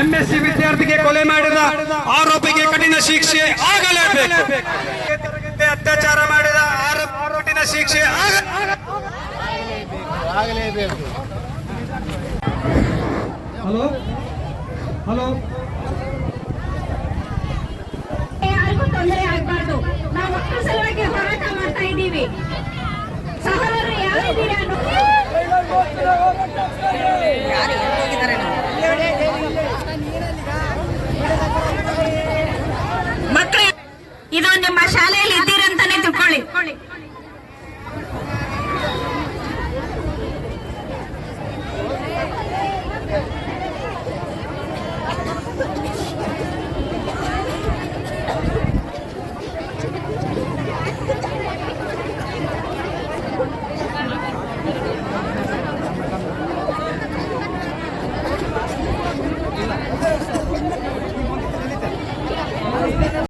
MSc ವಿದ್ಯಾರ್ಥಿಗೆ ಕೊಲೆ ಮಾಡಿದ ಆರೋಪಿಗೆ ಕಠಿಣ ಶಿಕ್ಷೆ ಆಗಲೇಬೇಕು. ಅತ್ಯಾಚಾರ ಮಾಡಿದ ಆರೋಪಿನ ಶಿಕ್ಷೆ ಆಗಲೇಬೇಕು. ಹಲೋ? ಹಲೋ? ಯಾರಿಗೂ ತೊಂದರೆ ಆಗ್ಬಾರ್ದು. ನಾವು ಮಕ್ಕಳ ಸಲುವಾಗಿ ಹೋರಾಟ ಮಾಡ್ತಾ ಇದ್ದೀವಿ. ಇದು ನಿಮ್ಮ ಶಾಲೆಯಲ್ಲಿ